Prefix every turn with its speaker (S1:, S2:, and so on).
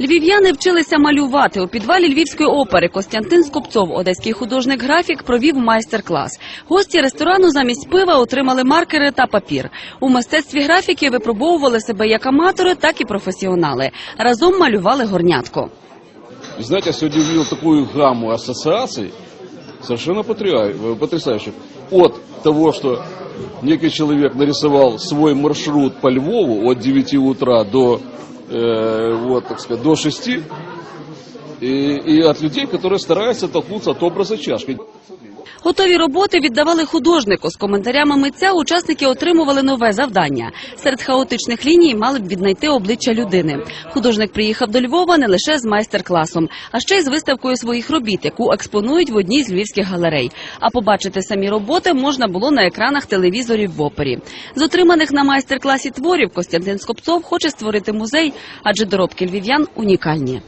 S1: Львів'яни вчилися малювати. У підвалі Львівської опери Костянтин Скопцов, одеський художник-графік, провів майстер-клас. Гості ресторану замість пива отримали маркери та папір. У мистецтві графіки випробовували себе як аматори, так і професіонали. Разом малювали горнятко.
S2: И знаете, я сегодня увидел такую гамму ассоциаций, совершенно потря- потрясающих. От того, что некий человек нарисовал свой маршрут по Львову от 9 утра до, э, вот, так сказать, до 6, и, и от людей, которые стараются толкнуться от образа чашки.
S1: Готові роботи віддавали художнику. З коментарями митця учасники отримували нове завдання. Серед хаотичних ліній мали б віднайти обличчя людини. Художник приїхав до Львова не лише з майстер-класом, а ще й з виставкою своїх робіт, яку експонують в одній з львівських галерей. А побачити самі роботи можна було на екранах телевізорів в опері. З отриманих на майстер-класі творів Костянтин Скопцов хоче створити музей, адже доробки львів'ян унікальні.